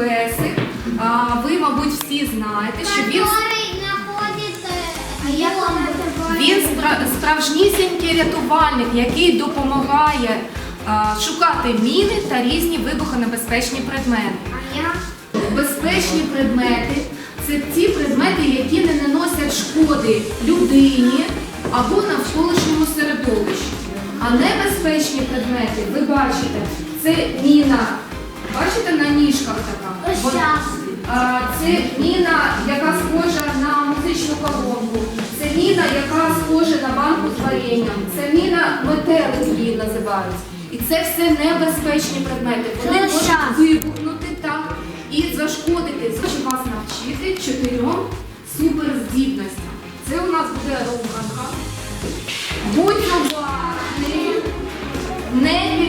песик. А, ви, мабуть, всі знаєте, що він, він спра- справжнісінький рятувальник, який допомагає а, шукати міни та різні вибухонебезпечні предмети. А я... Безпечні предмети це ті предмети, які не наносять шкоди людині або навколишньому середовищу. А небезпечні предмети, ви бачите, це міна. Бачите на ніжках така? Ось Вон- А, Це міна, яка схожа на музичну колонку. Це міна, яка схожа на банку з варенням. Це міна метелик її називають. І це все небезпечні предмети. Вони Це можуть щас. вибухнути так і зашкодити. Хочу вас навчити чотирьом суперздібностям. Це у нас буде рубанка. Будь уважний, не